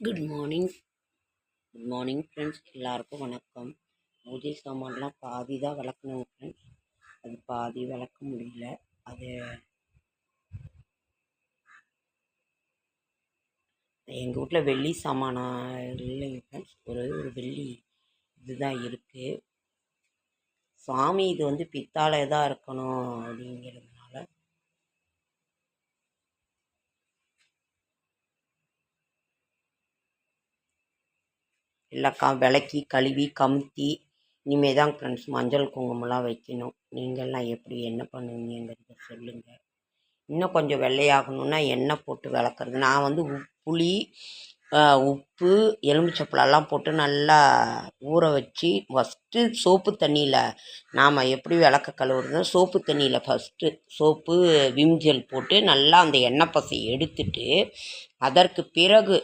Good morning good morning friends எல்லாருக்கும் வணக்கம். பூஜை சாமான்லாம் பாதி தான் விளக்குனேங்க ஃப்ரெண்ட்ஸ் அது பாதி விளக்க முடியல. அது எங்கள் வீட்டில் வெள்ளி சாமானா இல்லைங்க ஃப்ரெண்ட்ஸ் ஒரே ஒரு வெள்ளி இதுதான் இருக்குது சாமி இது வந்து பித்தாலே தான் இருக்கணும் அப்படிங்கிறது எல்லாம் க விளக்கி கழுவி கமுத்தி இனிமே தான் ஃப்ரெண்ட்ஸ் மஞ்சள் குங்குமம்லாம் வைக்கணும். நீங்கள்லாம் எப்படி என்ன பண்ணுவீங்கிறத சொல்லுங்கள் இன்னும் கொஞ்சம் வெள்ளையாகணுன்னா எண்ணெய் போட்டு விளக்குறது. நான் வந்து உப்புளி உப்பு எலுமிச்சப்பழம்லாம் போட்டு நல்லா ஊற வச்சு ஃபஸ்ட்டு சோப்பு தண்ணியில் நாம் எப்படி விளக்க கழுவுறதோ சோப்பு தண்ணியில் ஃபஸ்ட்டு சோப்பு விம் ஜெல் போட்டு நல்லா அந்த எண்ணெய் பசை எடுத்துட்டு அதற்கு பிறகு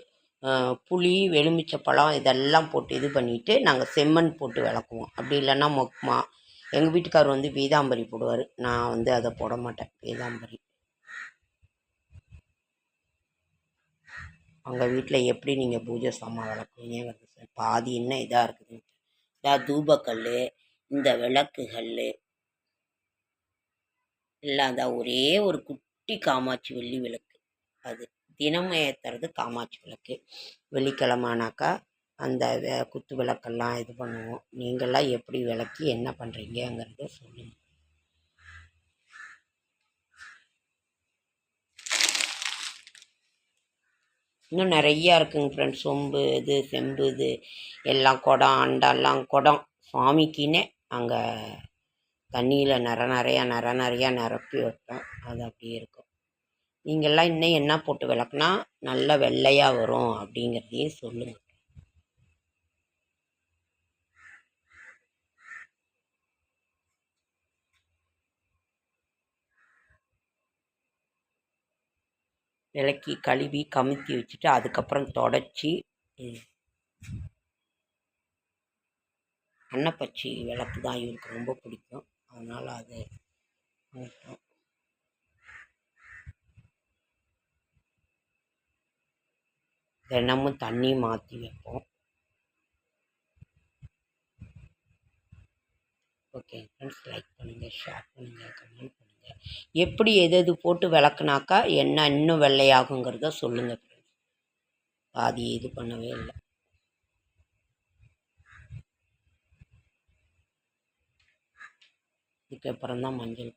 புளி எலுமிச்சப்பழம் இதெல்லாம் போட்டு இது பண்ணிவிட்டு நாங்கள் செம்மண் போட்டு விளக்குவோம். அப்படி இல்லைன்னா மொக்மா. எங்கள் வீட்டுக்காரர் வந்து பீதாம்பரி போடுவார். நான் வந்து அதை போட மாட்டேன். பீதாம்பரி அவங்க வீட்டில் எப்படி நீங்கள் பூஜை சாமான் விளக்குவீங்கிறது சார் பாதி என்ன இதாக இருக்குது இதாக தூபக்கல் இந்த விளக்குகள் எல்லாம் தான் ஒரே ஒரு குட்டி காமாட்சி வெள்ளி விளக்கு. அது. தினமும் ஏற்றுறது காமாட்சி விளக்கு. வெள்ளிக்கிழமானாக்கா அந்த வே குத்து விளக்கெல்லாம் இது பண்ணுவோம். நீங்களாம் எப்படி விளக்கி என்ன பண்ணுறீங்கங்கிறத சொல்லுங்கள் இன்னும் நிறையா இருக்குங்க ஃப்ரெண்ட்ஸ் சொம்பு இது செம்பு இது எல்லாம் குடம் அண்டெல்லாம் குடம். சுவாமிக்குன்னே அங்கே தண்ணியில் நிற நிறையா நிற நிறையா நிரப்பி வைப்பேன் அது அப்படியே இருக்கும். நீங்கள்லாம் இன்னும் என்ன போட்டு விளக்குனா நல்லா வெள்ளையாக வரும் அப்படிங்கிறதையும் சொல்லுங்கள் விளக்கி கழுவி கமுத்தி வச்சுட்டு அதுக்கப்புறம் தொடச்சி அன்னப்பச்சி விளக்கு தான் இவருக்கு ரொம்ப பிடிக்கும். அதனால் அது தினமும் தண்ணி மாற்றி வைப்போம். ஓகே ஃப்ரெண்ட்ஸ் லைக் பண்ணுங்கள் ஷேர் பண்ணுங்கள் கமெண்ட் பண்ணுங்கள் எப்படி எது எது போட்டு விளக்குனாக்கா என்ன இன்னும் வெள்ளையாகுங்கிறத சொல்லுங்கள் ஃப்ரெண்ட்ஸ் பாதி இது பண்ணவே இல்லை. இதுக்கப்புறம் தான் மஞ்சள்